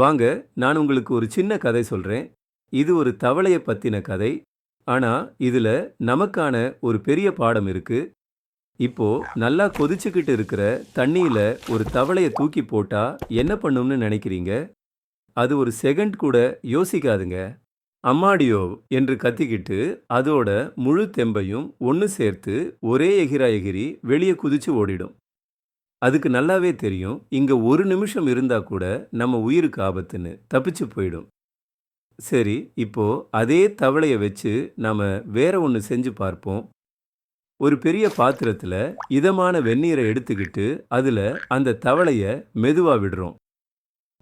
வாங்க நான் உங்களுக்கு ஒரு சின்ன கதை சொல்கிறேன் இது ஒரு தவளையை பற்றின கதை. ஆனால் இதில் நமக்கான ஒரு பெரிய பாடம் இருக்குது இப்போ நல்லா கொதிச்சுக்கிட்டு இருக்கிற தண்ணியில் ஒரு தவளையை தூக்கி போட்டால் என்ன பண்ணும்னு நினைக்கிறீங்க? அது ஒரு செகண்ட் கூட யோசிக்காதுங்க. அம்மாடியோ என்று கத்திக்கிட்டு அதோட முழு தெம்பையும் ஒன்று சேர்த்து ஒரே எகிரா எகிரி வெளியே குதிச்சு ஓடிடும். அதுக்கு நல்லாவே தெரியும். இங்கே ஒரு நிமிஷம் இருந்தால் கூட நம்ம உயிருக்கு ஆபத்துன்னு தப்பிச்சு போயிடும். சரி இப்போ அதே தவளையை வச்சு நாம் வேற ஒன்று செஞ்சு பார்ப்போம். ஒரு பெரிய பாத்திரத்தில் இதமான வெந்நீரை எடுத்துக்கிட்டு அதில் அந்த தவளையை மெதுவாக விடுறோம்.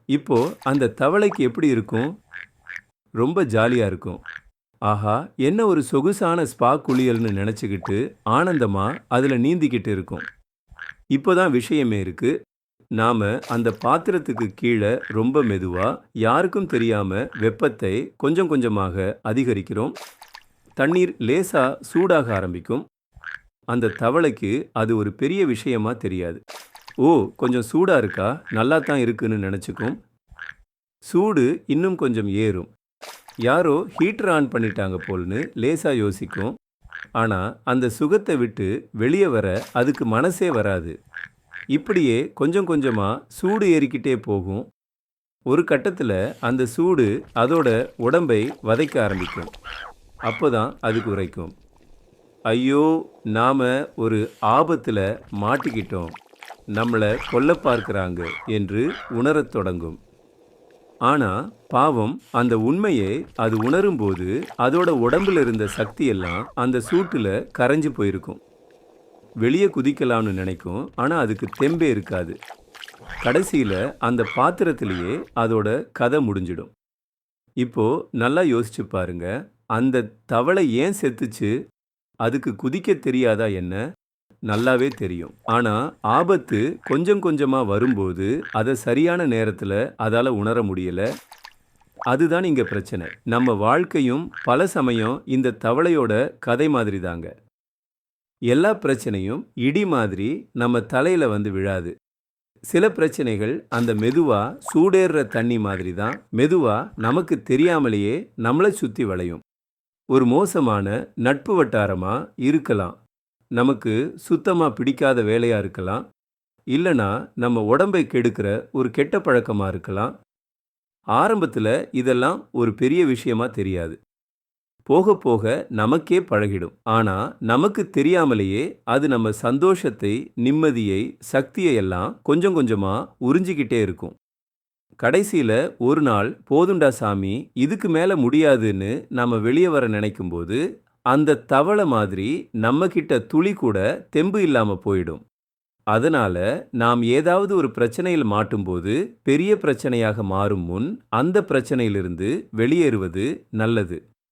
இப்போ அந்த தவளைக்கு எப்படி இருக்கும்? ரொம்ப ஜாலியாக இருக்கும். ஆஹா என்ன ஒரு சொகுசான ஸ்பா குளியல்னு நினச்சிக்கிட்டு ஆனந்தமாக அதில் நீந்திக்கிட்டு இருக்கும். இப்போ தான் விஷயமே இருக்கு. நாம் அந்த பாத்திரத்துக்கு கீழே ரொம்ப மெதுவாக யாருக்கும் தெரியாமல் வெப்பத்தை கொஞ்சம் கொஞ்சமாக அதிகரிக்கிறோம். தண்ணீர் லேசாக சூடாக ஆரம்பிக்கும். அந்த தவளைக்கு அது ஒரு பெரிய விஷயமா தெரியாது. ஓ கொஞ்சம் சூடாக இருக்கா? நல்லா தான் இருக்குன்னு நினச்சிக்கும். சூடு இன்னும் கொஞ்சம் ஏறும். யாரோ ஹீட்டர் ஆன் பண்ணிட்டாங்க போல்னு லேசாக யோசிக்கும். ஆனால் அந்த சுகத்தை விட்டு வெளியே வர அதுக்கு மனசே வராது. இப்படியே கொஞ்சம் கொஞ்சமாக சூடு ஏறிக்கிட்டே போகும். ஒரு கட்டத்தில் அந்த சூடு அதோட உடம்பை வதைக்க ஆரம்பிக்கும். அப்போதான் அது குறைக்கும். ஐயோ நாம் ஒரு ஆபத்தில் மாட்டிக்கிட்டோம். நம்மளை கொல்ல பார்க்குறாங்க என்று உணரத் தொடங்கும். ஆனால் பாவம் அந்த உண்மையை அது உணரும்போது அதோட உடம்புல இருந்த சக்தியெல்லாம் அந்த சூட்டில் கரைஞ்சு போயிருக்கும். வெளியே குதிக்கலாம்னு நினைக்கும் ஆனால் அதுக்கு தெம்பே இருக்காது. கடைசியில் அந்த பாத்திரத்திலேயே அதோட கதை முடிஞ்சிடும். இப்போ நல்லா யோசிச்சு பாருங்க அந்த தவளை ஏன் செத்துச்சு? அதுக்கு குதிக்க தெரியாதா என்ன? நல்லாவே தெரியும். ஆனால் ஆபத்து கொஞ்சம் கொஞ்சமாக வரும்போது அதை சரியான நேரத்தில் அதால் உணர முடியலை. அதுதான் இங்கே பிரச்சனை. நம்ம வாழ்க்கையும் பல சமயம் இந்த தவளையோட கதை மாதிரி தாங்க எல்லா பிரச்சனையும் இடி மாதிரி நம்ம தலையில் வந்து விழாது. சில பிரச்சனைகள் அந்த மெதுவாக சூடேறுற தண்ணி மாதிரி தான் மெதுவாக நமக்கு தெரியாமலேயே நம்மளை சுற்றி வளையும். ஒரு மோசமான நட்பு வட்டாரமாக இருக்கலாம். நமக்கு சுத்தமாக பிடிக்காத வேலையாக இருக்கலாம். இல்லைனா நம்ம உடம்பை கெடுக்கிற ஒரு கெட்ட பழக்கமாக இருக்கலாம். ஆரம்பத்தில் இதெல்லாம் ஒரு பெரிய விஷயமா தெரியாது. போக போக நமக்கே பழகிடும். ஆனால் நமக்கு தெரியாமலேயே அது நம்ம சந்தோஷத்தை நிம்மதியை சக்தியை எல்லாம் கொஞ்சம் கொஞ்சமாக உறிஞ்சிக்கிட்டே இருக்கும். கடைசியில் ஒரு நாள் போதுண்டா சாமி இதுக்கு மேலே முடியாதுன்னு நாம் வெளியே வர நினைக்கும்போது அந்த தவளை மாதிரி நம்மக்கிட்ட துளி கூட தெம்பு இல்லாமல் போயிடும். அதனால நாம் ஏதாவது ஒரு பிரச்சனையில் மாட்டும்போது பெரிய பிரச்சனையாக மாறும் முன் அந்த பிரச்சனையிலிருந்து வெளியேறுவது நல்லது.